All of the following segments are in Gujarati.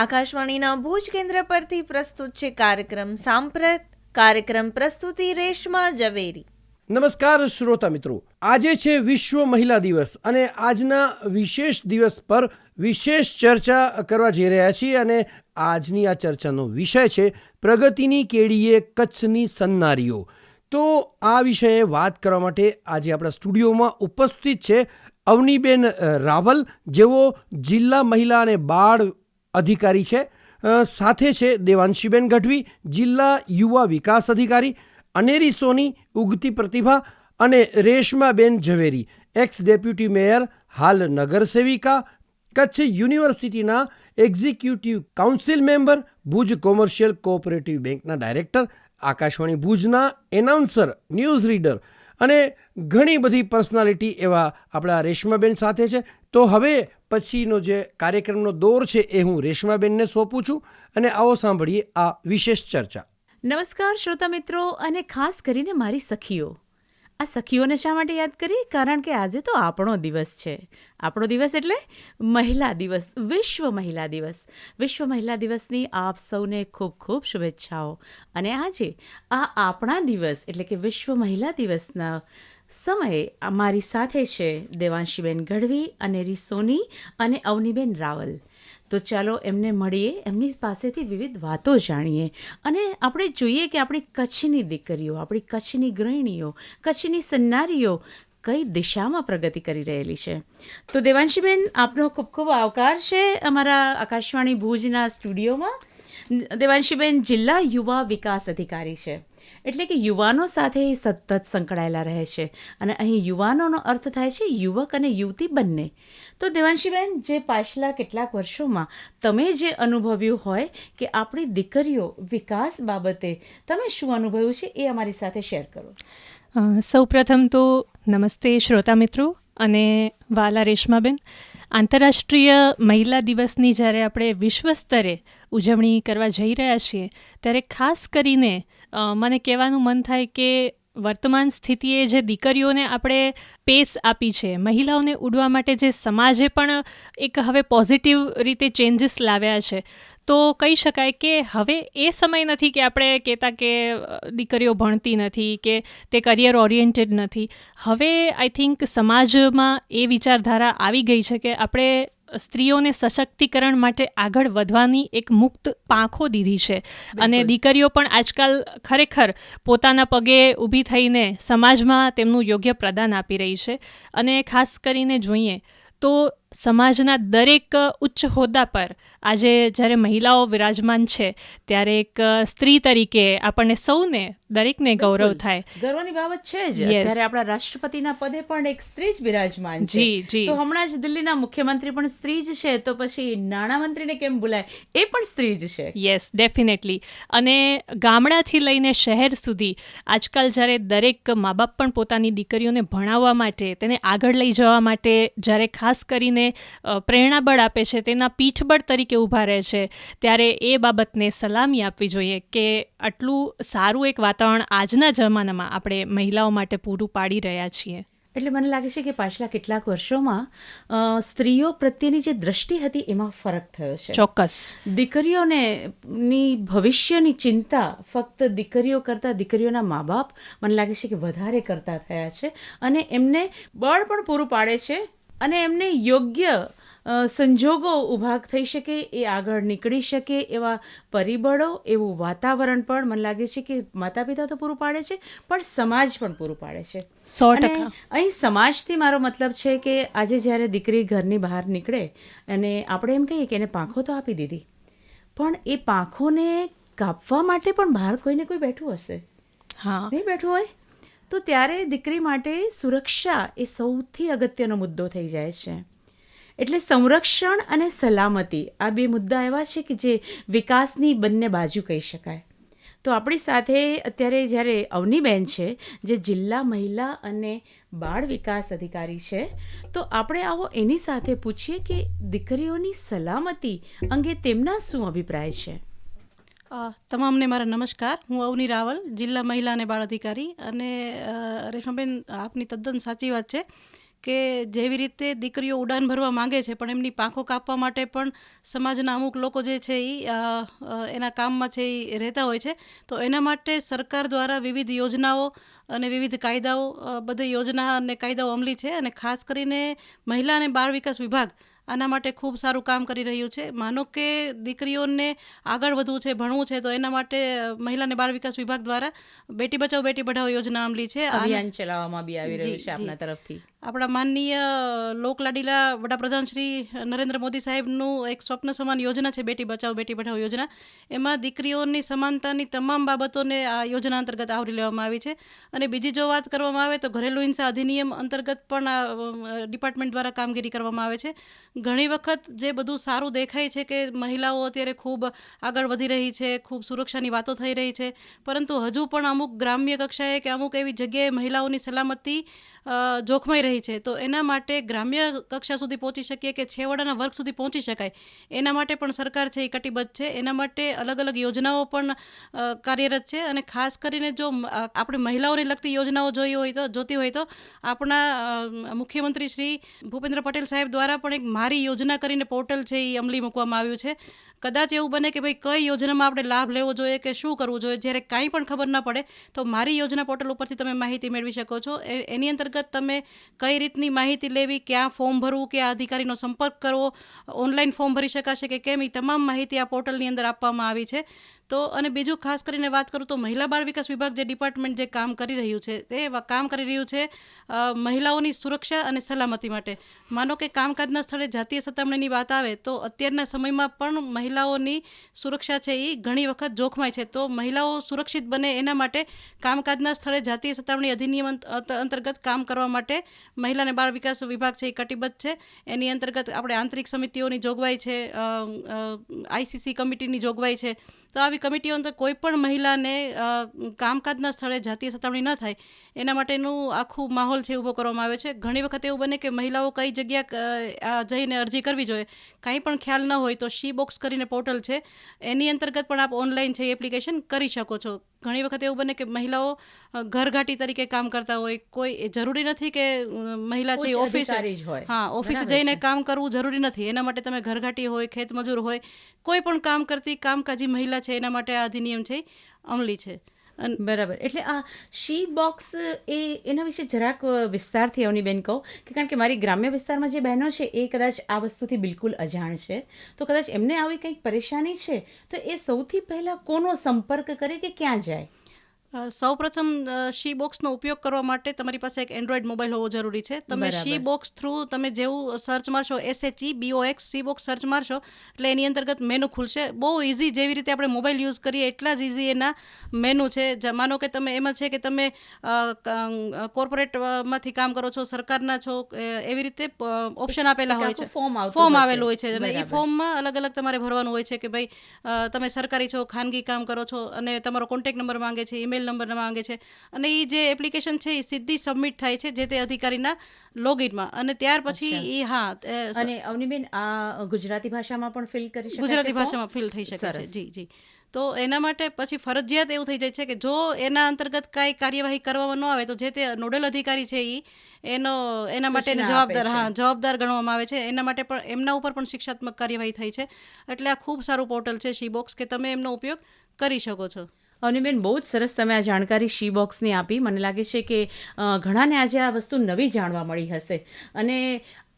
આકાશવાણીના ભુજ કેન્દ્ર પરથી પ્રસ્તુત છે કાર્યક્રમ સાંપ્રત. કાર્યક્રમ પ્રસ્તુતિ રેશમા ઝવેરી. નમસ્કાર શ્રોતા મિત્રો. આજે છે વિશ્વ મહિલા દિવસ અને આજના વિશેષ દિવસ પર વિશેષ ચર્ચા કરવા જઈ રહ્યા છીએ અને આજની આ ચર્ચાનો વિષય છે પ્રગતિની કેડીએ કચ્છની સન્નારીઓ. તો આ વિષયે વાત કરવા માટે આજે આપણા સ્ટુડિયોમાં ઉપસ્થિત છે અવનીબેન રાવલ, જેઓ જિલ્લા મહિલા અને બાળ અધિકારી છે. સાથે છે દેવાંશીબેન ગઢવી, જિલ્લા યુવા વિકાસ અધિકારી, અનેરી સોની, ઉગતી પ્રતિભા અને Reshmaben Zaveri. Ex deputy mayor હાલ નગરસેવિકા, કચ્છ યુનિવર્સિટીના executive council member Bhuj commercial cooperative બેંકના ડાયરેક્ટર આકાશવાણી ભુજના એનાઉન્સર ન્યૂઝ રીડર અને ઘણી બધી પર્સનાલિટી એવા આપણા રેશમાબેન સાથે છે. તો હવે પછીનો જે કાર્યક્રમનો દોર છે એ હું રેશમાબેનને સોંપું છું અને આવો સાંભળીએ આ વિશેષ ચર્ચા. નમસ્કાર શ્રોતા મિત્રો અને ખાસ કરીને મારી સખીઓ. આ સખીઓને શા માટે યાદ કરી કારણ કે આજે તો આપણો દિવસ છે. આપણો દિવસ એટલે મહિલા દિવસ, વિશ્વ મહિલા દિવસ. વિશ્વ મહિલા દિવસની આપ સૌને ખૂબ ખૂબ શુભેચ્છાઓ. અને આજે આ આપણા દિવસ એટલે કે વિશ્વ મહિલા દિવસના સમયે અમારી સાથે છે દેવાંશીબેન ગઢવી અનેરી સોની અને અવનીબેન રાવલ. તો ચાલો એમને મળીએ, એમની પાસેથી વિવિધ વાતો જાણીએ અને આપણે જોઈએ કે આપણી કચ્છની દીકરીઓ, આપણી કચ્છની ગૃહિણીઓ, કચ્છની સન્નારીઓ કઈ દિશામાં પ્રગતિ કરી રહેલી છે. તો દેવાંશીબેન, આપનો ખૂબ ખૂબ આવકાર છે અમારા આકાશવાણી ભુજના સ્ટુડિયોમાં. દેવાંશીબેન જિલ્લા યુવા વિકાસ અધિકારી છે. એટલે કે યુવાનો સાથે એ સતત સંકળાયેલા રહે છે અને અહીં યુવાનોનો અર્થ થાય છે યુવક અને યુવતી બંને. તો દેવાંશીબેન, જે પાછલા કેટલાક વર્ષોમાં તમે જે અનુભવ્યું હોય કે આપણી દીકરીઓ વિકાસ બાબતે તમે શું અનુભવ્યું છે એ અમારી સાથે શેર કરો. સૌપ્રથમ તો નમસ્તે શ્રોતા મિત્રો અને વાલા રેશમાબેન. આંતરરાષ્ટ્રીય મહિલા દિવસની જ્યારે આપણે વિશ્વ સ્તરે ઉજવણી કરવા જઈ રહ્યા છીએ. ત્યારે ખાસ કરીને મને કહેવાનું મન થાય કે વર્તમાન સ્થિતિએ જે દીકરીઓને આપણે પેસ આપી છે, મહિલાઓને ઉડવા માટે જે સમાજે પણ એક હવે પોઝિટિવ રીતે ચેન્જીસ લાવ્યા છે. તો કહી શકાય કે હવે એ સમય નથી કે આપણે કહેતા કે દીકરીઓ ભણતી નથી કે તે કરિયર ઓરિએન્ટેડ નથી. હવે આઈ થિંક સમાજમાં એ વિચારધારા આવી ગઈ છે કે આપણે સ્ત્રીઓને સશક્તિકરણ માટે આગળ વધવાની એક મુક્ત પાંખો દીધી છે. અને દીકરીઓ પણ આજકાલ ખરેખર પોતાના પગે ઊભી થઈને સમાજમાં તેમનું યોગ્ય પ્રદાન આપી રહી છે. અને ખાસ કરીને જોઈએ તો સમાજના દરેક ઉચ્ચ હોદ્દા પર આજે જ્યારે મહિલાઓ વિરાજમાન છે ત્યારે એક સ્ત્રી તરીકે આપણને સૌને દરેકને ગૌરવ થાય. ગર્વની બાબત છે જ. અત્યારે આપણા રાષ્ટ્રપતિના પદે પણ એક સ્ત્રી જ બિરાજમાન છે. જી, જી. તો હમણાં જ દિલ્હીના મુખ્યમંત્રી પણ સ્ત્રી જ છે તો પછી નાણામંત્રીને કેમ બોલાય એ પણ સ્ત્રી જ છે. યસ ડેફિનેટલી અને ગામડાથી લઈને શહેર સુધી આજકાલ જ્યારે દરેક મા બાપ પણ પોતાની દીકરીઓને ભણાવવા માટે તેને આગળ લઈ જવા માટે જ્યારે ખાસ કરીને અ, પ્રેરણાબળ આપે છે તેના પીઠબળ તરીકે ઊભા રહે છે ત્યારે એ બાબતને સલામી આપવી જોઈએ કે આટલું સારું એક વાતાવરણ આજના જમાનામાં આપણે મહિલાઓ માટે પૂરું પાડી રહ્યા છીએ. એટલે મને લાગે છે કે પાછલા કેટલાક વર્ષોમાં સ્ત્રીઓ પ્રત્યેની જે દ્રષ્ટિ હતી એમાં ફરક થયો છે. ચોક્કસ. દીકરીઓને ની ભવિષ્યની ચિંતા ફક્ત દીકરીઓ કરતાં દીકરીઓના મા બાપ મને લાગે છે કે વધારે કરતા થયા છે અને એમને બળ પણ પૂરું પાડે છે. અને એમને યોગ્ય સંજોગો ઊભા થઈ શકે એ આગળ નીકળી શકે એવા પરિબળો એવું વાતાવરણ પણ મને લાગે છે કે માતા પિતા તો પૂરું પાડે છે પણ સમાજ પણ પૂરું પાડે છે. સો ટકા. અહીં સમાજથી મારો મતલબ છે કે આજે જ્યારે દીકરી ઘરની બહાર નીકળે અને આપણે એમ કહીએ કે એને પાંખો તો આપી દીધી પણ એ પાંખોને કાપવા માટે પણ બહાર કોઈને કોઈ બેઠું હશે? હા. નહીં બેઠું હોય? તો ત્યારે દીકરી માટે સુરક્ષા એ સૌથી અગત્યનો મુદ્દો થઈ જાય છે. એટલે સંરક્ષણ અને સલામતી આ બે મુદ્દા એવા છે કે જે વિકાસની બંને બાજુ કહી શકાય. તો આપણી સાથે અત્યારે જ્યારે અવનીબેન છે, જે જિલ્લા મહિલા અને બાળ વિકાસ અધિકારી છે, તો આપણે આવો એની સાથે પૂછીએ કે દીકરીઓની સલામતી અંગે તેમના શું અભિપ્રાય છે? તમામને મારા નમસ્કાર. હું અવની રાવલ, જિલ્લા મહિલા અને બાળ અધિકારી. અને રેશમાબેન, આપની તદ્દન સાચી વાત છે કે જેવી રીતે દીકરીઓ ઉડાન ભરવા માંગે છે, પણ એમની પાંખો કાપવા માટે પણ સમાજના અમુક લોકો જે છે એ એના કામમાં છે એ રહેતા હોય છે. તો એના માટે સરકાર દ્વારા વિવિધ યોજનાઓ અને વિવિધ કાયદાઓ બધી યોજના અને કાયદાઓ અમલી છે. અને ખાસ કરીને મહિલા અને બાળ વિકાસ વિભાગ આના માટે ખૂબ સારું કામ કરી રહ્યું છે. માનો કે દીકરીઓને આગળ વધવું છે ભણવું છે તો એના માટે મહિલા અને બાળ વિકાસ વિભાગ દ્વારા બેટી બચાવ બેટી પઢાઓ યોજના અમલી છે. અભિયાન ચલાવવામાં બી આવી રહ્યું છે આપના તરફથી. આપણા માનનીય લોકલાડીલા વડાપ્રધાન શ્રી નરેન્દ્ર મોદી સાહેબનું એક સ્વપ્ન સમાન યોજના છે બેટી બચાવ બેટી પઢાઓ યોજના. એમાં દીકરીઓની સમાનતાની તમામ બાબતોને આ યોજના અંતર્ગત આવરી લેવામાં આવી છે. અને બીજી જો વાત કરવામાં આવે તો ઘરેલુ હિંસા અધિનિયમ અંતર્ગત પણ આ ડિપાર્ટમેન્ટ દ્વારા કામગીરી કરવામાં આવે છે. ઘણી વખત જે બધું સારું દેખાય છે કે મહિલાઓ અત્યારે ખૂબ આગળ વધી રહી છે, ખૂબ સુરક્ષાની વાતો થઈ રહી છે, પરંતુ હજુ પણ અમુક ગ્રામ્ય કક્ષાએ કે અમુક એવી જગ્યાએ મહિલાઓની સલામતી જોખમાઈ રહી છે. તો એના માટે ગ્રામ્ય કક્ષા સુધી પહોંચી શકીએ કે છેવાડાના વર્ગ સુધી પહોંચી શકાય? એના માટે પણ સરકાર છે એ કટિબદ્ધ છે. એના માટે અલગ અલગ યોજનાઓ પણ કાર્યરત છે. અને ખાસ કરીને જો આપણે મહિલાઓને લગતી યોજનાઓ જોઈ હોય તો, જોતી હોય તો આપણા મુખ્યમંત્રી શ્રી ભૂપેન્દ્ર પટેલ સાહેબ દ્વારા પણ એક મારી યોજના કરીને પોર્ટલ છે એ અમલી મૂકવામાં આવ્યું છે. કદાચ એવું બને કે ભાઈ કઈ યોજનામાં આપણે લાભ લેવો જોઈએ કે શું કરવું જોઈએ, જ્યારે કાંઈ પણ ખબર ન પડે, તો મારી યોજના પોર્ટલ ઉપરથી તમે માહિતી મેળવી શકો છો. એની અંતર્ગત તમે કઈ રીતની માહિતી લેવી, ક્યાં ફોર્મ ભરવું, કે આ અધિકારીનો સંપર્ક કરવો, ઓનલાઈન ફોર્મ ભરી શકાશે કે કેમ, એ તમામ માહિતી આ પોર્ટલની અંદર આપવામાં આવી છે. તો અને બીજું ખાસ કરીને વાત કરું તો મહિલા બાળ વિકાસ વિભાગ જે ડિપાર્ટમેન્ટ જે કામ કરી રહ્યું છે, તે કામ કરી રહ્યું છે મહિલાઓની સુરક્ષા અને સલામતી માટે. માનો કે કામકાજના સ્થળે જાતીય સતામણીની વાત આવે તો અત્યારના સમયમાં પણ મહિલાઓની સુરક્ષા છે એ ઘણી વખત જોખમાય છે. તો મહિલાઓ સુરક્ષિત બને એના માટે કામકાજના સ્થળે જાતીય સતામણી અધિનિયમ અંત- અંત- અંતર્ગત કામ કરવા માટે મહિલા અને બાળ વિકાસ વિભાગ છે એ કટિબદ્ધ છે. એની અંતર્ગત આપણે આંતરિક સમિતિઓની જોગવાઈ છે આઈસીસી કમિટીની જોગવાઈ છે તો આવી કમિટીઓ અંદર કોઈ પણ મહિલાને કામકાજના સ્થળે જાતીય સતામણી ન થાય, એના માટેનું આખું માહોલ છે ઊભો કરવામાં આવે છે. ઘણી વખત એવું બને કે મહિલાઓ કઈ જગ્યા જઈને અરજી કરવી જોઈએ. કાંઈ પણ ખ્યાલ ન હોય તો શી બોક્સ કરીને પોર્ટલ છે. એની અંતર્ગત પણ આપ ઓનલાઈન છે એપ્લિકેશન કરી શકો છો. ઘણી વખત એવું બને કે મહિલાઓ ઘરઘાટી તરીકે કામ કરતા હોય. કોઈ એ જરૂરી નથી કે મહિલા છે ઓફિસ. હા ઓફિસે જઈને કામ કરવું જરૂરી નથી. એના માટે તમે ઘરઘાટી હોય ખેતમજૂર હોય કોઈ પણ કામ કરતી કામકાજી મહિલા છે એના માટે આ અધિનિયમ છે અમલી છે. બરાબર. એટલે આ શી બોક્સ એ એના વિશે જરાક વિસ્તારથી અવની બેન કહો કે કારણ કે મારી ગ્રામ્ય વિસ્તારમાં જે બહેનો છે એ કદાચ આ વસ્તુથી બિલકુલ અજાણ છે. તો કદાચ એમને આવી કંઈક પરેશાની છે? તો એ સૌથી પહેલાં કોનો સંપર્ક કરે કે ક્યાં જાય? અ, સૌપ્રથમ અ, શી બોક્સનો ઉપયોગ કરવા માટે તમારી પાસે એક એન્ડ્રોઈડ મોબાઈલ હોવો જરૂરી છે. તમે. શી બોક્સ થ્રુ તમે જેવું search મારશો S H E B O X she box search મારશો એટલે એની અંતર્ગત મેનુ ખુલશે. બહુ ઇઝી જેવી રીતે આપણે મોબાઈલ યુઝ કરીએ એટલા જ ઇઝી એના મેનુ છે. માનો કે તમે એમાં છે કે તમે કોર્પોરેટમાંથી કામ કરો છો સરકારના છો એવી રીતે ઓપ્શન આપેલા હોય છે. form ફોર્મ આવેલું હોય છે. અને એ ફોર્મમાં અલગ અલગ તમારે ભરવાનું હોય છે કે ભાઈ તમે સરકારી છો ખાનગી કામ કરો છો અને તમારો કોન્ટેક્ટ નંબર માંગે છે ઈમેલ નંબર માંગે છે. અને એ જે એપ્લિકેશન છે એ સીધી સબમિટ થાય છે જે તે અધિકારીના લોગિનમાં. અને ત્યાર પછી એ હા અને અવનીબેન આ ગુજરાતી ભાષામાં પણ ફિલ કરી શકાય ગુજરાતી ભાષામાં ફિલ થઈ શકે છે. જી જી. તો એના માટે પછી ફરજિયાત એવું થઈ જાય છે કે જો એના અંતર્ગત કાંઈ કાર્યવાહી કરવામાં ન આવે તો જે તે નોડલ અધિકારી છે એ એનો એના માટે જવાબદાર હા જવાબદાર ગણવામાં આવે છે. એના માટે પણ એમના ઉપર પણ શિક્ષાત્મક કાર્યવાહી થઈ છે. એટલે આ ખૂબ સારું પોર્ટલ છે શીબોક્સ કે તમે એમનો ઉપયોગ કરી શકો છો. અવનીબેન બહુ જ સરસ તમે આ જાણકારી શી બોક્સની આપી. મને લાગે છે કે ઘણાને આજે આ વસ્તુ નવી જાણવા મળી હશે. અને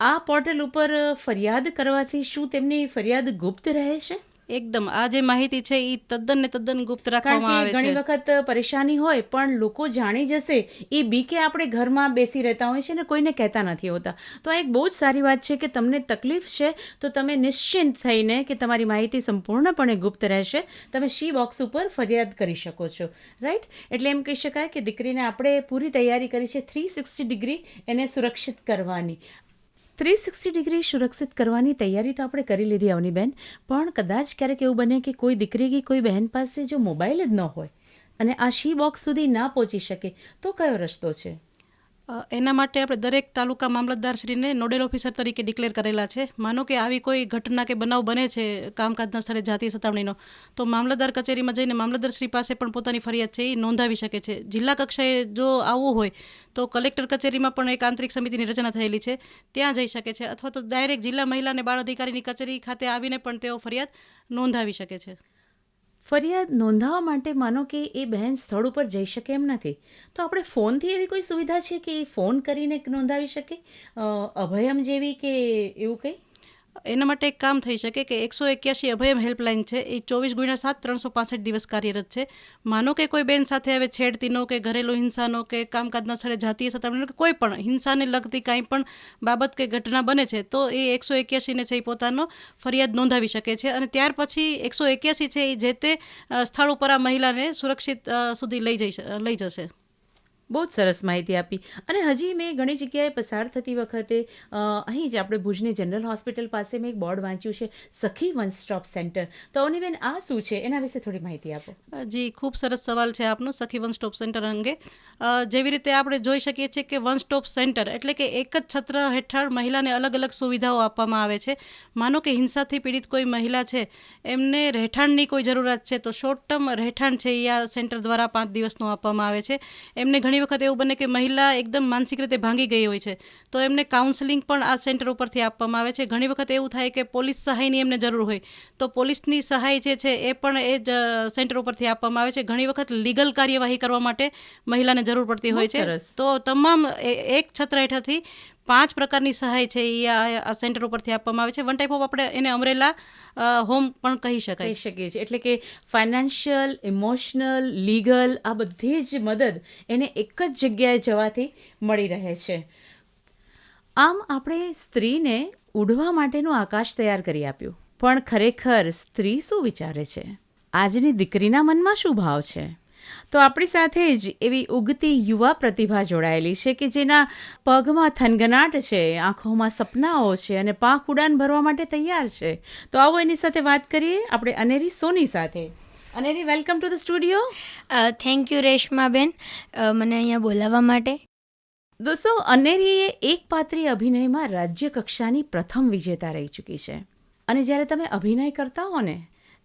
આ પોર્ટલ ઉપર ફરિયાદ કરવાથી શું તેમની ફરિયાદ ગુપ્ત રહે છે? એકદમ. આ જે માહિતી છે એ તદ્દન ને તદ્દન ગુપ્ત રાખવામાં આવે છે. ઘણી વખત પરેશાની હોય પણ લોકો જાણી જશે. એ બીકે આપણે ઘરમાં બેસી રહેતા હોય છે ને કોઈને કહેતા નથી હોતા. તો આ એક બહુ જ સારી વાત છે કે તમને તકલીફ છે તો તમે નિશ્ચિંત થઈને કે તમારી માહિતી સંપૂર્ણપણે ગુપ્ત રહેશે. તમે શી બોક્સ ઉપર ફરિયાદ કરી શકો છો. રાઈટ એટલે એમ કહી શકાય કે દીકરીને આપણે પૂરી તૈયારી કરી છે થ્રી સિક્સટી ડિગ્રી એને સુરક્ષિત કરવાની. થ્રી સિક્સટી ડિગ્રી સુરક્ષિત કરવાની તૈયારી તો આપણે કરી લીધી અવનીબેન પણ કદાચ ક્યારેક એવું બને કે કોઈ દીકરી કે કોઈ બહેન પાસે જો મોબાઈલ જ ન હોય અને આ શી બોક્સ સુધી ના પહોંચી શકે, તો કયો રસ્તો છે? એના માટે આપણે દરેક તાલુકા મામલતદારશ્રીને નોડેલ ઓફિસર તરીકે ડિક્લેર કરેલા છે. માનો કે આવી કોઈ ઘટના કે બનાવ બને છે કામકાજના સ્થળે જાતીય સતામણીનો તો મામલતદાર કચેરીમાં જઈને મામલતદારશ્રી પાસે પણ પોતાની ફરિયાદ છે એ નોંધાવી શકે છે. જિલ્લા કક્ષાએ જો આવવું હોય, તો કલેક્ટર કચેરીમાં પણ એક આંતરિક સમિતિની રચના થયેલી છે. ત્યાં જઈ શકે છે અથવા તો ડાયરેક્ટ જિલ્લા મહિલા અને બાળ અધિકારીની કચેરી ખાતે આવીને પણ તેઓ ફરિયાદ નોંધાવી શકે છે. ફરિયાદ નોંધાવવા માટે માનો કે એ બહેન સ્થળ ઉપર જઈ શકે એમ નથી. તો આપણે ફોનથી એવી કોઈ સુવિધા છે કે એ ફોન કરીને નોંધાવી શકે? અભયમ જેવી કે એવું કંઈ? એના માટે એક કામ થઈ શકે કે એકસો એક્યાસી અભયમ હેલ્પલાઇન છે. એ ચોવીસ ગુણ્યા સાત ત્રણસો પાસઠ દિવસ કાર્યરત છે. માનો કે કોઈ બેન સાથે હવે છેડતીનો કે ઘરેલું હિંસાનો કે કામકાજના સ્થળે જાતીય સતામણીનો કે કોઈ પણ હિંસાને લગતી કાંઈ પણ બાબત કે ઘટના બને છે, તો એ એકસો એક્યાસીને છે એ પોતાનો ફરિયાદ નોંધાવી શકે છે. અને ત્યાર પછી એકસો એક્યાસી છે એ જે તે સ્થળ ઉપર આ મહિલાને સુરક્ષિત સુધી લઈ જઈ લઈ જશે. બહુ જ સરસ માહિતી આપી. અને હજી મેં ઘણી જગ્યાએ પસાર થતી વખતે અહીં જ આપણે ભુજની જનરલ હોસ્પિટલ પાસે મેં એક બોર્ડ વાંચ્યું છે, સખી વન સ્ટોપ સેન્ટર. તો અવનીબેન આ શું છે? એના વિશે થોડી માહિતી આપો. જી, ખૂબ સરસ સવાલ છે આપનો, સખી વન સ્ટોપ સેન્ટર અંગે. જેવી રીતે આપણે જોઈ શકીએ છીએ કે વન સ્ટોપ સેન્ટર એટલે કે એક જ છત્ર હેઠળ મહિલાને અલગ અલગ સુવિધાઓ આપવામાં આવે છે. માનો કે હિંસાથી પીડિત કોઈ મહિલા છે, એમને રહેઠાણની કોઈ જરૂરિયાત છે, તો શોર્ટ ટર્મ રહેઠાણ છે એ આ સેન્ટર દ્વારા પાંચ દિવસનું આપવામાં આવે છે. એમને ઘણી વખત એવું બને કે મહિલા એકદમ માનસિક રીતે ભાંગી ગઈ હોય છે, તો એમને કાઉન્સેલિંગ પણ આ સેન્ટર ઉપરથી આપવામાં આવે છે. ઘણી વખત એવું થાય કે પોલીસ સહાયની એમને જરૂર હોય, તો પોલીસની સહાય જે છે એ પણ એ જ સેન્ટર ઉપરથી આપવામાં આવે છે. ઘણી વખત લીગલ કાર્યવાહી કરવા માટે મહિલાને જરૂર પડતી હોય છે. તો તમામ એક છત્ર હેઠળથી પાંચ પ્રકારની સહાય છે એ આ સેન્ટર ઉપરથી આપવામાં આવે છે. વન ટાઈપ ઓફ આપણે એને અમરેલા હોમ પણ કહી કહી શકાય શકીએ છીએ. એટલે કે ફાઇનાન્શિયલ ઇમોશનલ લીગલ આ બધી જ મદદ એને એક જ જગ્યાએ જવાથી મળી રહે છે. આમ આપણે સ્ત્રીને ઉડવા માટેનું આકાશ તૈયાર કરી આપ્યું. પણ ખરેખર સ્ત્રી શું વિચારે છે? આજની દીકરીના મનમાં શું ભાવ છે? તો આપણી સાથે જ એવી ઉગતી યુવા પ્રતિભા જોડાયેલી છે કે જેના પગમાં થનગનાટ છે આંખોમાં સપનાઓ છે અને પાંખ ઉડાન ભરવા માટે તૈયાર છે. તો આવો એની સાથે વાત કરીએ આપણે અનેરી સોની સાથે. Aneri welcome to the studio. Thank you Reshmaben. મને અહીંયા બોલાવવા માટે. દોસ્તો અનેરીએ એક પાત્રી અભિનયમાં રાજ્ય કક્ષાની પ્રથમ વિજેતા રહી ચૂકી છે. અને જ્યારે તમે અભિનય કરતા હો ને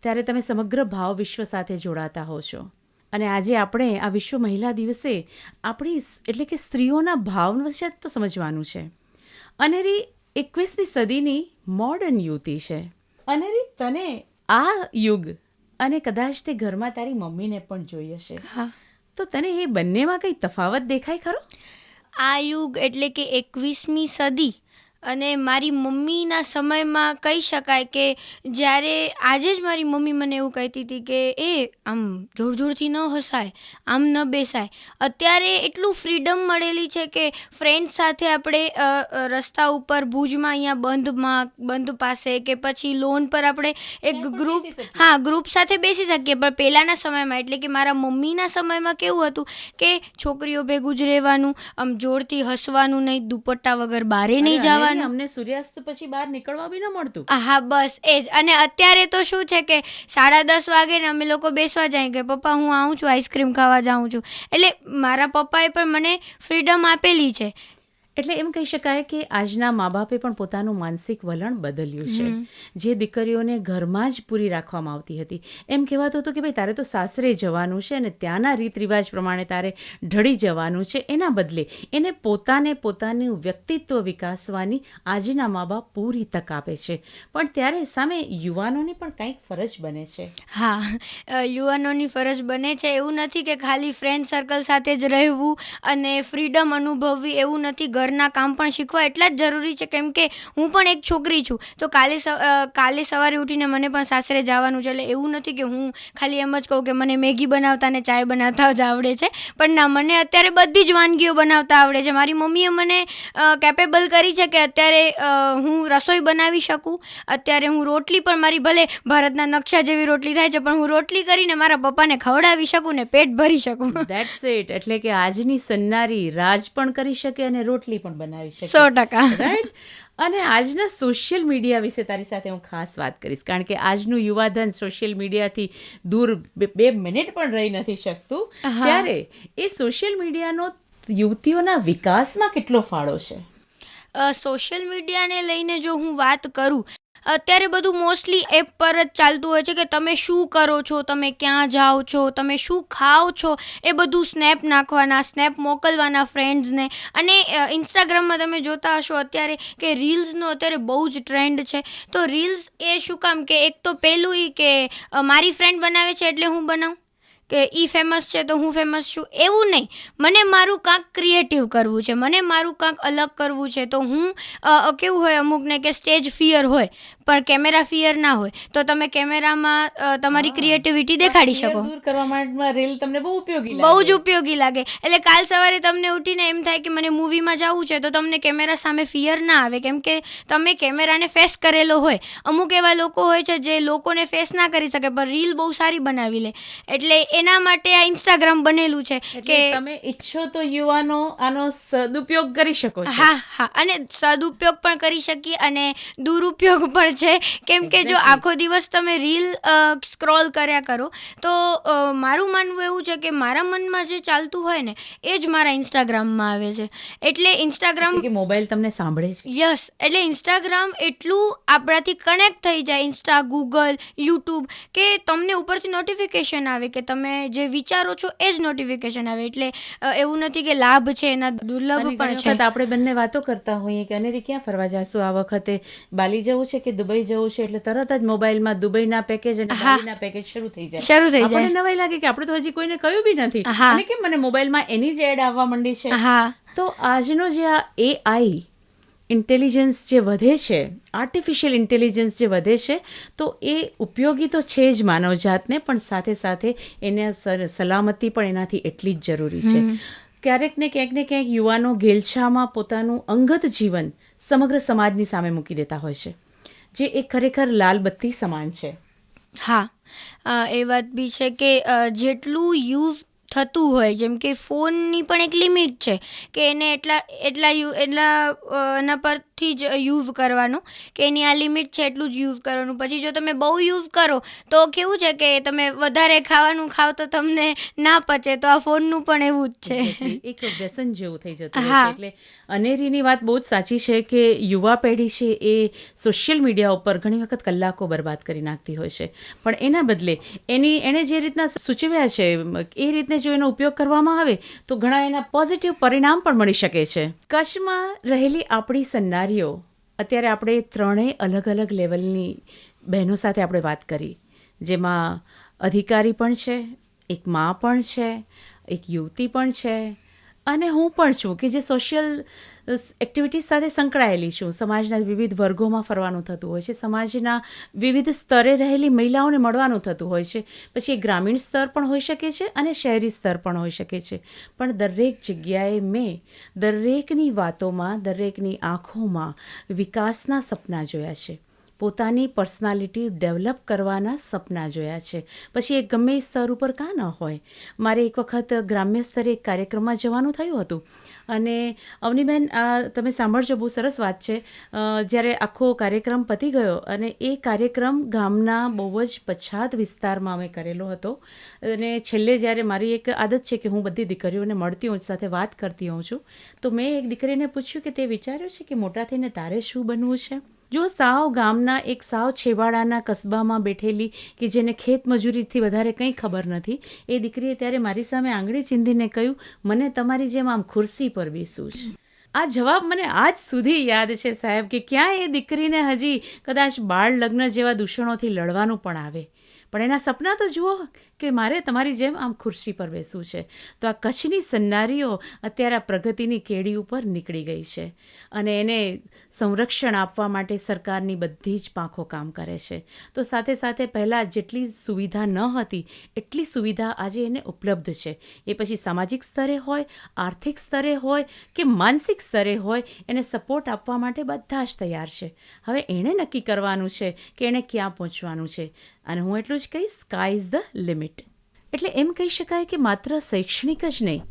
ત્યારે તમે સમગ્ર ભાવ વિશ્વ સાથે જોડાતા હો છો. અને આજે આપણે આ વિશ્વ મહિલા દિવસે આપણી એટલે કે સ્ત્રીઓના ભાવ વિશે તો સમજવાનું છે. અનેરી એકવીસમી સદીની મોડર્ન યુવતી છે. અનેરી તને આ યુગ અને કદાચ તે ઘરમાં તારી મમ્મીને પણ જોઈ હશે. હા. તો તને એ બંનેમાં કંઈ તફાવત દેખાય ખરો? આ યુગ એટલે કે એકવીસમી સદી અને મારી મમ્મીના સમયમાં કહી શકાય કે જ્યારે આજે જ મારી મમ્મી મને એવું કહેતી હતી કે એ આમ જોર જોરથી ન હસાય આમ ન બેસાય. અત્યારે એટલું ફ્રીડમ મળેલી છે કે ફ્રેન્ડ સાથે આપણે રસ્તા ઉપર ભુજમાં અહીંયા બંધમાં બંધ પાસે કે પછી લોન પર આપણે એક ગ્રુપ હા ગ્રુપ સાથે બેસી શકીએ. પણ પહેલાંના સમયમાં એટલે કે મારા મમ્મીના સમયમાં કેવું હતું કે છોકરીઓ ભેગું જ રહેવાનું આમ જોરથી હસવાનું નહીં દુપટ્ટા વગર બારે નહીં જવાનું. અનેરી, અમને સૂર્યાસ્ત પછી બહાર નીકળવા બી ન મળતું. હા બસ એ જ અને અત્યારે તો શું છે કે સાડા દસ વાગે ને અમે લોકો બેસવા જાય કે પપ્પા હું આવું છું આઈસ્ક્રીમ ખાવા જાઉં છું. એટલે મારા પપ્પાએ પણ મને ફ્રીડમ આપેલી છે. એટલે એમ કહી શકાય કે આજના મા બાપે પણ પોતાનું માનસિક વલણ બદલ્યું છે. જે દીકરીઓને ઘરમાં જ પૂરી રાખવામાં આવતી હતી. એમ કહેવાતું હતું કે ભાઈ તારે તો સાસરે જવાનું છે અને ત્યાંના રીત રિવાજ પ્રમાણે તારે ઢળી જવાનું છે. એના બદલે એને પોતાને પોતાનું વ્યક્તિત્વ વિકાસવાની આજના મા બાપ પૂરી તક આપે છે. પણ ત્યારે સામે યુવાનોને પણ કંઈક ફરજ બને છે. હા યુવાનોની ફરજ બને છે. એવું નથી કે ખાલી ફ્રેન્ડ સર્કલ સાથે જ રહેવું અને ફ્રીડમ અનુભવવી એવું નથી. ઘરના કામ પણ શીખવા એટલા જ જરૂરી છે કેમ કે હું પણ એક છોકરી છું. તો કાલે કાલે સવારે ઉઠીને મને પણ સાસરે જવાનું છે એટલે એવું નથી કે હું ખાલી એમ જ કહું કે મને મેગી બનાવતા ને ચાય બનાવતા જ આવડે છે. પણ ના, મને અત્યારે બધી જ વાનગીઓ બનાવતા આવડે છે. મારી મમ્મીએ મને કેપેબલ કરી છે કે અત્યારે હું રસોઈ બનાવી શકું. અત્યારે હું રોટલી પણ મારી ભલે ભારતના નકશા જેવી રોટલી થાય છે, પણ હું રોટલી કરીને મારા પપ્પાને ખવડાવી શકું ને પેટ ભરી શકું. ધેટ્સ ઇટ એટલે કે આજની સન્નારી રાજ પણ કરી શકે અને રોટલી પણ બનાવી શકે. સો ટકા. રાઈટ અને આજના સોશિયલ મીડિયા વિશે તારી સાથે હું ખાસ વાત કરીશ. કારણ કે આજનું યુવાધન સોશિયલ મીડિયાથી દૂર બે બે મિનિટ પણ રહી નથી શકતું. ત્યારે એ સોશિયલ મીડિયાનો યુવતીઓના વિકાસમાં કેટલો ફાળો છે? સોશિયલ મીડિયાને લઈને જો હું વાત કરું અત્યારે બધું મોસ્ટલી એપ પર જ ચાલતું હોય છે કે તમે શું કરો છો, તમે ક્યાં જાઓ છો, તમે શું ખાઓ છો, એ બધું સ્નેપ નાખવાના સ્નેપ મોકલવાના ફ્રેન્ડ્સને અને ઇન્સ્ટાગ્રામમાં તમે જોતા હશો અત્યારે કે રીલ્સનો અત્યારે બહુ જ ટ્રેન્ડ છે. તો રીલ્સ એ શું કામ કે એક તો પહેલું એ કે મારી ફ્રેન્ડ બનાવે છે એટલે હું બનાવું? કે એ ફેમસ છે તો હું ફેમસ છું? એવું નહીં. મને મારું કાંક ક્રિએટિવ કરવું છે. મને મારું કાંક અલગ કરવું છે. તો હું કેવું હોય અમુકને કે સ્ટેજ ફિયર હોય. પણ કેમેરા ફિયર ના હોય તો તમે કેમેરામાં તમારી ક્રિએટિવિટી દેખાડી શકો. દૂર કરવા માટે રીલ તમને બહુ ઉપયોગી બહુ જ ઉપયોગી લાગે. એટલે કાલ સવારે તમને ઉઠીને એમ થાય કે મને મૂવીમાં જવું છે તો તમને કેમેરા સામે ફિયર ના આવે. કેમ કે તમે કેમેરાને ફેસ કરેલો હોય. અમુક એવા લોકો હોય છે જે લોકોને ફેસ ના કરી શકે પણ રીલ બહુ સારી બનાવી લે. એટલે એના માટે આ ઇન્સ્ટાગ્રામ બનેલું છે કે તમે ઈચ્છો તો યુવાનો આનો સદુપયોગ કરી શકો હા હા. અને સદુપયોગ પણ કરી શકીએ અને દુરુપયોગ પણ છે. કેમ કે જો આખો દિવસ તમે રીલ સ્ક્રોલ કર્યા કરો તો મારું માનવું એવું છે કે મારા મનમાં જે ચાલતું હોય ને એ જ મારા ઇન્સ્ટાગ્રામમાં આવે છે. એટલે ઇન્સ્ટાગ્રામ કે મોબાઈલ તમને સાંભળે છે. યસ એટલે ઇન્સ્ટાગ્રામ એટલું આપણાથી કનેક્ટ થઈ જાય ઇન્સ્ટા ગૂગલ યુટ્યુબ કે તમને ઉપરથી નોટિફિકેશન આવે કે તમે જે વિચારો છો એ જ નોટિફિકેશન આવે. એટલે એવું નથી કે લાભ છે એના દુર્લભ પણ છે. આપણે બંને વાતો કરતા હોઈએ કે અનેરી ક્યાં ફરવા જશું? આ વખતે બાલી જવું છે કે દુબઈ જવું છે એટલે તરત જ મોબાઈલમાં દુબઈના પેકેજ અને બાલીના પેકેજ શરૂ થઈ જાય. શરૂ થઈ આપણને જાય. નવાઈ લાગે કે આપણે તો હજી કોઈને કહ્યું બી નથી. અને કેમ મને મોબાઈલમાં એની જ એડ આવવા માંડી છે? તો આજનો જે આ એઆઈ ઇન્ટેલિજન્સ જે વધે છે આર્ટિફિશિયલ ઇન્ટેલિજન્સ જે વધે છે તો એ ઉપયોગી તો છે જ માનવજાતને પણ સાથે સાથે એને સલામતી પણ એનાથી એટલી જ જરૂરી છે. ક્યારેક ને ક્યાંક ને ક્યાંક યુવાનો ગેલછામાં પોતાનું અંગત જીવન સમગ્ર સમાજની સામે મૂકી દેતા હોય છે. જે એ ખરેખર લાલ બત્તી સમાન છે. હા. એ વાત બી છે કે જેટલું યુઝ થતું હોય જેમ કે ફોનની પણ એક લિમિટ છે કે એને એટલા એટલા યુ એટલા એના પરથી જ યુઝ કરવાનું કે એની આ લિમિટ છે એટલું જ યુઝ કરવાનું પછી જો તમે બહુ યુઝ કરો તો કેવું છે કે તમે વધારે ખાવાનું ખાવ તો તમને ના પચે તો આ ફોનનું પણ એવું જ છે. એક વ્યસન જેવું થઈ જતું હા. એટલે અનેરીની વાત બહુ જ સાચી છે કે યુવા પેઢી છે એ સોશિયલ મીડિયા ઉપર ઘણી વખત કલાકો બરબાદ કરી નાખતી હોય છે પણ એના બદલે એની એણે જે રીતના સૂચવ્યા છે એ રીતને જો એનો ઉપયોગ કરવામાં આવે, તો ઘણા એના પોઝિટિવ પરિણામ પણ મળી શકે છે. કચ્છમાં રહેલી આપણી સન્નારીઓ, અત્યારે આપણે ત્રણેય અલગ અલગ લેવલની બહેનો સાથે આપણે વાત કરી. જેમાં અધિકારી પણ છે, એક મા પણ છે, એક યુવતી પણ છે, અને હું પણ છું કે જે સોશિયલ એક્ટિવિટીઝ સાથે સંકળાયેલી છું. સમાજના વિવિધ વર્ગોમાં ફરવાનું થતું હોય છે. સમાજના વિવિધ સ્તરે રહેલી મહિલાઓને મળવાનું થતું હોય છે. પછી એ ગ્રામીણ સ્તર પણ હોઈ શકે છે અને શહેરી સ્તર પણ હોઈ શકે છે. પણ દરેક જગ્યાએ મેં દરેકની વાતોમાં, દરેકની આંખોમાં વિકાસના સપના જોયા છે. પોતાની પર્સનાલિટી ડેવલપ કરવાના સપના જોયા છે. પછી એ ગમે એ સ્તર ઉપર કાં ન હોય. મારે એક વખત ગ્રામ્ય સ્તરે એક કાર્યક્રમમાં જવાનું થયું હતું. અને અવનીબેન, આ તમે સાંભળજો, બહુ સરસ વાત છે. જ્યારે આખો કાર્યક્રમ પતી ગયો અને એ કાર્યક્રમ ગામના બહુ જ પછાત વિસ્તારમાં અમે કરેલો હતો. અને છેલ્લે જ્યારે મારી એક આદત છે કે હું બધી દીકરીઓને મળતી હોઉં, સાથે વાત કરતી હોઉં છું, તો મેં એક દીકરીને પૂછ્યું કે તે વિચાર્યું છે કે મોટા થઈને તારે શું બનવું છે? જો સાવ ગામના એક સાવ છેવાડાના કસ્બામાં બેઠેલી કે જેને ખેત મજૂરીથી વધારે કંઈ ખબર નથી, એ દીકરીએ ત્યારે મારી સામે આંગળી ચીંધીને કહ્યું, મને તમારી જેમ આમ ખુરશી પર બેસવું છે. આ જવાબ મને આજ સુધી યાદ છે સાહેબ, કે ક્યાં એ દીકરીને હજી કદાચ બાળ લગ્ન જેવા દૂષણોથી લડવાનું પણ આવે. પણ એના સપના તો જુઓ કે મારે તમારી જેમ આમ ખુરશી પર બેસવું છે. તો આ કચ્છની સન્નારીઓ અત્યારે આ પ્રગતિની કેડી ઉપર નીકળી ગઈ છે અને એને સંરક્ષણ આપવા માટે સરકારની બધી જ પાંખો કામ કરે છે. તો સાથે સાથે પહેલાં જેટલી સુવિધા ન હતી, એટલી સુવિધા આજે એને ઉપલબ્ધ છે. એ પછી સામાજિક સ્તરે હોય, આર્થિક સ્તરે હોય કે માનસિક સ્તરે હોય, એને સપોર્ટ આપવા માટે બધા જ તૈયાર છે. હવે એણે નક્કી કરવાનું છે કે એણે ક્યાં પહોંચવાનું છે. અને હું એટલું જ કહીશ સ્કાય ઇઝ ધ લિમિટ એટલે એમ કહી શકાય કે માત્ર શૈક્ષણિક જ નહીં,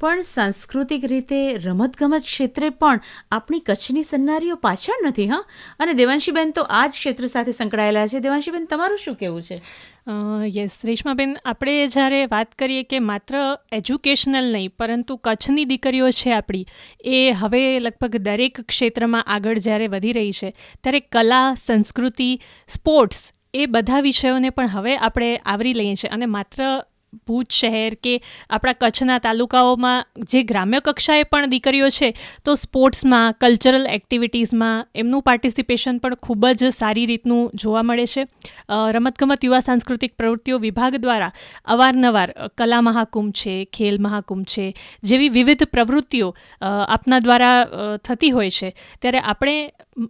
પણ સાંસ્કૃતિક રીતે, રમતગમત ક્ષેત્રે પણ આપણી કચ્છની સન્નારીઓ પાછળ નથી, હા? અને દેવાંશીબેન તો આ જ ક્ષેત્ર સાથે સંકળાયેલા છે. દેવાંશીબેન, તમારું શું કહેવું છે? યસ, રેશમાબેન, આપણે જ્યારે વાત કરીએ કે માત્ર એજ્યુકેશનલ નહીં, પરંતુ કચ્છની દીકરીઓ છે આપણી, એ હવે લગભગ દરેક ક્ષેત્રમાં આગળ જ્યારે વધી રહી છે, ત્યારે કલા, સંસ્કૃતિ, સ્પોર્ટ્સ એ બધા વિષયોને પણ હવે આપણે આવરી લઈએ છીએ. અને માત્ર ભુજ શહેર કે આપણા કચ્છના તાલુકાઓમાં જે ગ્રામ્ય કક્ષાએ પણ દીકરીઓ છે, તો સ્પોર્ટ્સમાં, કલ્ચરલ એક્ટિવિટીઝમાં એમનું પાર્ટિસિપેશન પણ ખૂબ જ સારી રીતનું જોવા મળે છે. રમતગમત, યુવા સાંસ્કૃતિક પ્રવૃત્તિઓ વિભાગ દ્વારા અવારનવાર કલા મહાકુંભ છે, ખેલ મહાકુંભ છે, જેવી વિવિધ પ્રવૃત્તિઓ આપના દ્વારા થતી હોય છે. ત્યારે આપણે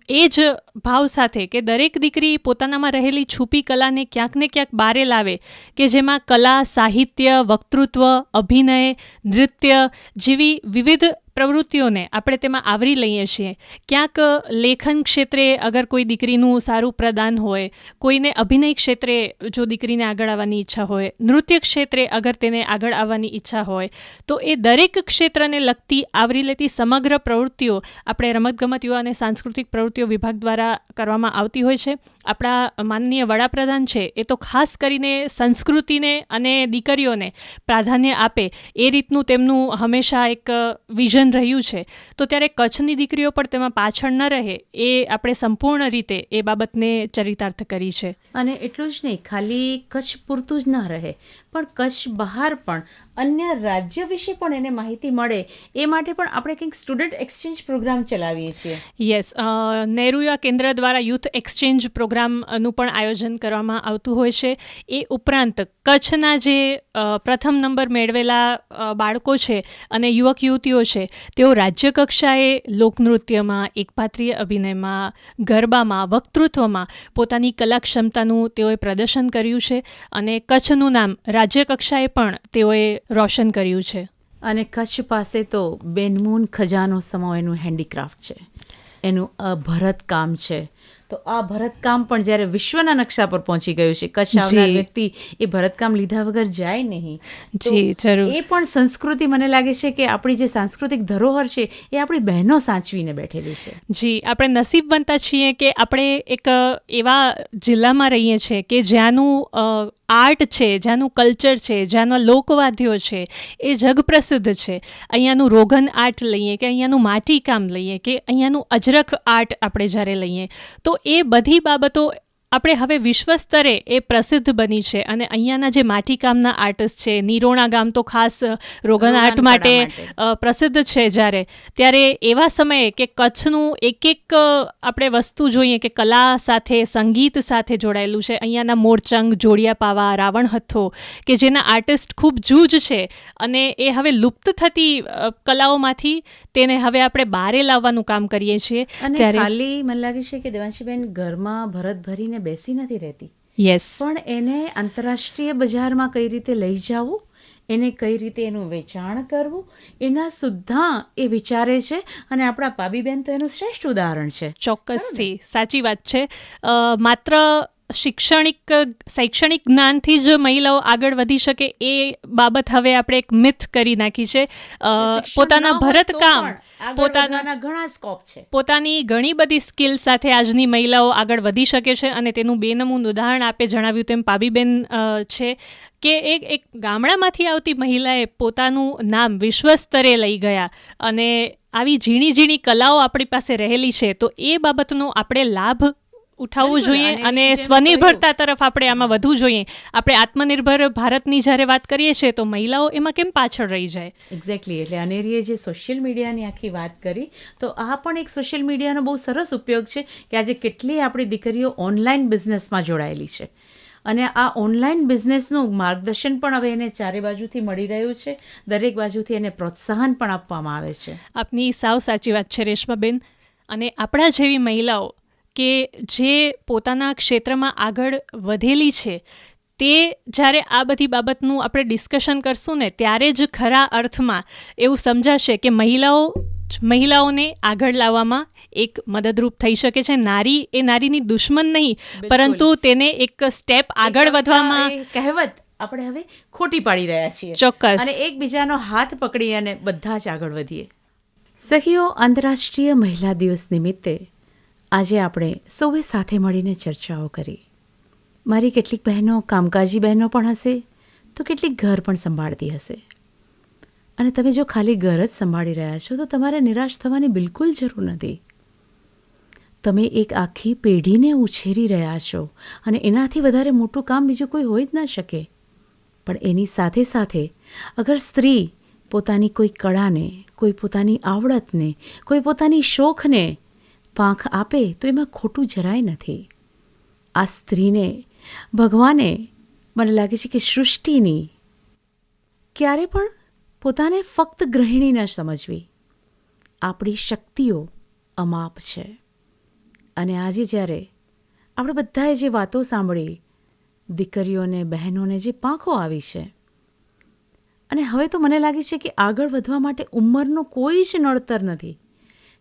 એ જ ભાવ સાથે કે દરેક દીકરી પોતાનામાં રહેલી છુપી કલાને ક્યાંક ને ક્યાંક બારે લાવે કે જેમાં કલા, સાહિત્ય, વક્તૃત્વ, અભિનય, નૃત્ય જેવી વિવિધ પ્રવૃત્તિઓને આપણે તેમાં આવરી લઈએ છીએ. ક્યાંક લેખન ક્ષેત્રે અગર કોઈ દીકરીનું સારું પ્રદાન હોય, કોઈને અભિનય ક્ષેત્રે જો દીકરીને આગળ આવવાની ઈચ્છા હોય, નૃત્ય ક્ષેત્રે અગર તેને આગળ આવવાની ઈચ્છા હોય, તો એ દરેક ક્ષેત્રને લગતી આવરી લેતી સમગ્ર પ્રવૃત્તિઓ આપણે રમતગમત, યુવા અને સાંસ્કૃતિક પ્રવૃત્તિઓ વિભાગ દ્વારા કરવામાં આવતી હોય છે. આપણા માનનીય વડાપ્રધાન છે, એ તો ખાસ કરીને સંસ્કૃતિને અને દીકરીઓને પ્રાધાન્ય આપે. એ રીતનું તેમનું હંમેશા એક વિઝન રહ્યું છે, તો ત્યારે કચ્છની દીકરીઓ પણ તેમાં પાછળ ન રહે એ આપણે સંપૂર્ણ રીતે એ બાબતને ચરિતાર્થ કરી છે. અને એટલું જ નહીં, ખાલી કચ્છ પૂરતું જ ન રહે. પણ કચ્છ બહાર પણ અન્ય રાજ્ય વિશે પણ એને માહિતી મળે, એ માટે પણ આપણે કંઈક સ્ટુડન્ટ એક્સચેન્જ પ્રોગ્રામ ચલાવીએ છીએ. યસ નહેરુ યુવા કેન્દ્ર દ્વારા યુથ એક્સચેન્જ પ્રોગ્રામનું પણ આયોજન કરવામાં આવતું હોય છે. એ ઉપરાંત કચ્છના જે પ્રથમ નંબર મેળવેલા બાળકો છે અને યુવક યુવતીઓ છે, તેઓ રાજ્ય કક્ષાએ લોકનૃત્યમાં, એકપાત્રીય અભિનયમાં, ગરબામાં, વક્તૃત્વમાં પોતાની કલા ક્ષમતાનું તેઓએ પ્રદર્શન કર્યું છે અને કચ્છનું નામ રાજ્ય કક્ષાએ પણ તેઓએ રોશન કર્યું છે. અને કચ્છ પાસે તો બેનમૂન ખજાનો સમો એનું હેન્ડીક્રાફ્ટ છે. એનું ભરતકામ છે. તો આ ભરતકામ પણ જ્યારે વિશ્વના નકશા પર પહોંચી ગયું છે કચ્છ આવનાર વ્યક્તિ એ ભરતકામ લીધા વગર જાય નહીં. જી, જરૂર. એ પણ સંસ્કૃતિ મને લાગે છે કે આપણી જે સાંસ્કૃતિક ધરોહર છે એ આપણી બહેનો સાચવીને બેઠેલી છે. જી આપણે નસીબ બનતા છીએ કે આપણે એક એવા જિલ્લામાં રહીએ છીએ કે જ્યાંનું આર્ટ છે જ્યાંનું કલ્ચર છે જ્યાંના લોકવાદ્યો છે, એ જગપ્રસિદ્ધ છે. અહીંયાનું રોગન આર્ટ લઈએ કે અહીંયાનું માટીકામ લઈએ કે અહીંયાનું અજરખ આર્ટ આપણે જ્યારે લઈએ, તો એ બધી બાબતો આપણે હવે વિશ્વ સ્તરે એ પ્રસિદ્ધ બની છે અને અહીંયાના જે માટીકામના આર્ટિસ્ટ છે નિરોણા ગામ તો ખાસ રોગન આર્ટ માટે. પ્રસિદ્ધ છે જ્યારે. ત્યારે એવા સમયે કે કચ્છનું એક એક આપણે વસ્તુ જોઈએ કે કલા સાથે સંગીત સાથે જોડાયેલું છે. અહીંયાના મોરચંગ જોડિયા પાવા રાવણ હથ્થો કે જેના આર્ટિસ્ટ ખૂબ જૂજ છે અને એ હવે લુપ્ત થતી કલાઓમાંથી તેને હવે આપણે બારે લાવવાનું કામ કરીએ છીએ. અને ત્યારે ખાલી મને લાગે છે કે દેવાંશીબેન ઘરમાં ભરત ભરીને બેસી નથી રહેતી. યસ પણ એને આંતરરાષ્ટ્રીય બજારમાં કઈ રીતે લઈ જવું એને કઈ રીતે એનું વેચાણ કરવું એના સુદ્ધા એ વિચારે છે અને આપણા પાબીબેન તો એનું શ્રેષ્ઠ ઉદાહરણ છે. ચોક્કસથી. સાચી વાત છે. માત્ર શૈક્ષણિક શૈક્ષણિક જ્ઞાનથી જ મહિલાઓ આગળ વધી શકે એ બાબત હવે આપણે એક મિથ કરી નાખી છે. પોતાના ભરતકામ પોતાના ઘણા સ્કોપ છે. પોતાની ઘણી બધી સ્કિલ સાથે આજની મહિલાઓ આગળ વધી શકે છે અને તેનું બેનમૂન ઉદાહરણ આપે જણાવ્યું તેમ પાબીબેન છે કે એક એક ગામડામાંથી આવતી મહિલાએ પોતાનું નામ વિશ્વ સ્તરે લઈ ગયા અને આવી ઝીણી ઝીણી કલાઓ આપણી પાસે રહેલી છે. તો એ બાબતનો આપણે લાભ ઉઠાવવું જોઈએ અને સ્વનિર્ભરતા તરફ આપણે આમાં વધવું જોઈએ. આપણે આત્મનિર્ભર ભારતની જ્યારે વાત કરીએ છીએ તો મહિલાઓ એમાં કેમ પાછળ રહી જાય? એક્ઝેક્ટલી એટલે અનેરીએ જે સોશિયલ મીડિયાની આખી વાત કરી તો આ પણ એક સોશિયલ મીડિયાનો બહુ સરસ ઉપયોગ છે કે આજે કેટલી આપણી દીકરીઓ ઓનલાઈન બિઝનેસમાં જોડાયેલી છે. અને આ ઓનલાઈન બિઝનેસનું માર્ગદર્શન પણ હવે એને ચારે બાજુથી મળી રહ્યું છે. દરેક બાજુથી એને પ્રોત્સાહન પણ આપવામાં આવે છે. આપની સાવ સાચી વાત છે રેશમાબેન. અને આપણા જેવી મહિલાઓ કે જે પોતાના ક્ષેત્રમાં આગળ વધેલી છે તે જ્યારે આ બધી બાબતનું આપણે ડિસ્કશન કરશું ને ત્યારે જ ખરા અર્થમાં એવું સમજાશે કે મહિલાઓ મહિલાઓને આગળ લાવવામાં એક મદદરૂપ થઈ શકે છે. નારી એ નારીની દુશ્મન નહીં પરંતુ તેને એક સ્ટેપ આગળ વધવામાં કહેવત આપણે હવે ખોટી પાડી રહ્યા છીએ. ચોક્કસ. અને એકબીજાનો હાથ પકડી અને બધા જ આગળ વધીએ. સખીઓ આંતરરાષ્ટ્રીય મહિલા દિવસ નિમિત્તે આજે આપણે સૌએ સાથે મળીને ચર્ચાઓ કરી. મારી કેટલીક બહેનો, કામકાજી બહેનો પણ હશે, તો કેટલીક ઘર પણ સંભાળતી હશે. અને તમે જો ખાલી ઘર જ સંભાળી રહ્યા છો, તો તમારે નિરાશ થવાની બિલકુલ જરૂર નથી. તમે એક આખી પેઢીને ઉછેરી રહ્યા છો અને એનાથી વધારે મોટું કામ બીજું કોઈ હોઈ જ ના શકે. પણ એની સાથે સાથે અગર સ્ત્રી પોતાની કોઈ કળાને, કોઈ પોતાની આવડતને, કોઈ પોતાની શોખને પાંખ આપે તો એમાં ખોટું જરાય નથી. આ સ્ત્રીને, ભગવાને મને લાગે છે કે સૃષ્ટિની ક્યારે પણ પોતાને ફક્ત ગૃહિણી ન સમજવી. આપણી શક્તિઓ અમાપ છે. અને આજે જ્યારે આપણે બધાએ જે વાતો સાંભળી, દીકરીઓને, બહેનોને જે પાંખો આવી છે, અને હવે તો મને લાગે છે કે આગળ વધવા માટે ઉંમરનો કોઈ જ નડતર નથી.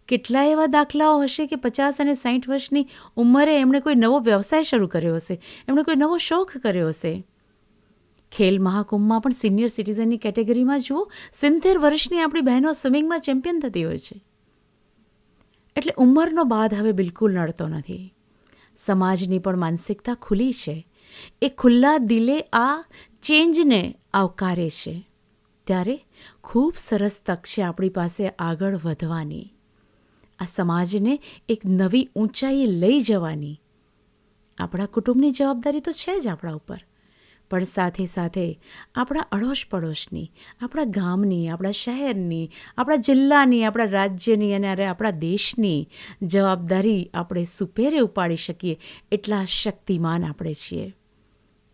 કેટલાય એવા દાખલાઓ હશે કે પચાસ અને સાઠ વર્ષની ઉંમરે એમણે કોઈ નવો વ્યવસાય શરૂ કર્યો હશે? એમણે કોઈ નવો શોખ કર્યો હશે? ખેલ મહાકુંભમાં પણ સિનિયર સિટીઝનની કેટેગરીમાં જુઓ, સિત્તેર વર્ષની આપણી બહેનો સ્વિમિંગમાં ચેમ્પિયન થતી હોય છે. એટલે ઉંમરનો બાદ હવે બિલકુલ નડતો નથી. સમાજની પણ માનસિકતા ખુલ્લી છે. એ ખુલ્લા દિલે આ ચેન્જને આવકારે છે. ત્યારે ખૂબ સરસ તક છે આપણી પાસે આગળ વધવાની. આ સમાજને એક નવી ઊંચાઈએ લઈ જવાની. આપણા કુટુંબની જવાબદારી તો છે જ આપણા ઉપર. પણ સાથે સાથે આપણા અડોશ પડોશની આપણા ગામની, આપણા શહેરની, આપણા જિલ્લાની, આપણા રાજ્યની અને અરે આપણા દેશની જવાબદારી આપણે સુપેરે ઉપાડી શકીએ એટલા શક્તિમાન આપણે છીએ.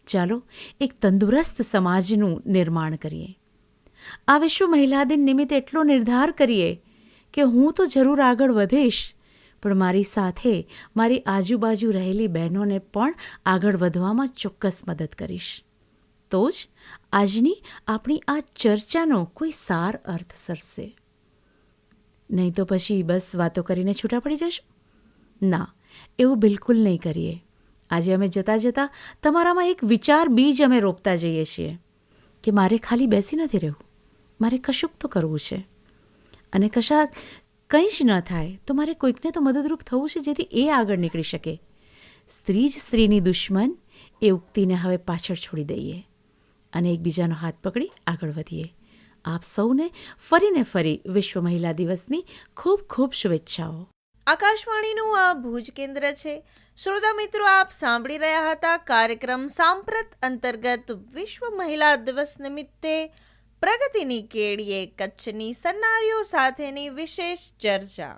ચાલો એક તંદુરસ્ત સમાજનું નિર્માણ કરીએ. આ વિશ્વ મહિલા દિન નિમિત્તે એટલો નિર્ધાર કરીએ કે હું તો જરૂર આગળ વધીશ. પણ મારી સાથે મારી આજુબાજુ રહેલી બહેનોને પણ આગળ વધવામાં ચોક્કસ મદદ કરીશ. તો જ આજની આપણી આ ચર્ચાનો કોઈ સાર અર્થ સરશે નહીં તો પછી બસ વાતો કરીને છૂટા પડી જશું? ના, એવું બિલકુલ નહીં કરીએ. આજે અમે જતાં જતાં તમારામાં એક વિચાર બીજ અમે રોપતા જઈએ છીએ કે મારે ખાલી બેસી નથી રહેવું. મારે કશુંક તો કરવું છે. અને કશા કંઈ જ ન થાય, તો મારે કોઈકને તો મદદરૂપ થવું છે જેથી એ આગળ નીકળી શકે. સ્ત્રી જ સ્ત્રીની દુશ્મન, એ ઉક્તિને હવે પાછળ છોડી દઈએ અને એકબીજાનો હાથ પકડી આગળ વધીએ. આપ સૌને ફરીને ફરી વિશ્વ મહિલા દિવસની ખૂબ ખૂબ શુભેચ્છાઓ. આકાશવાણીનું આ ભુજ કેન્દ્ર છે. શ્રોતા મિત્રો, આપ સાંભળી રહ્યા હતા કાર્યક્રમ સાંપ્રત અંતર્ગત વિશ્વ મહિલા દિવસ નિમિત્તે પ્રગતિની કેડીએ કચ્છની સન્નારીઓ સાથેની વિશેષ ચર્ચા.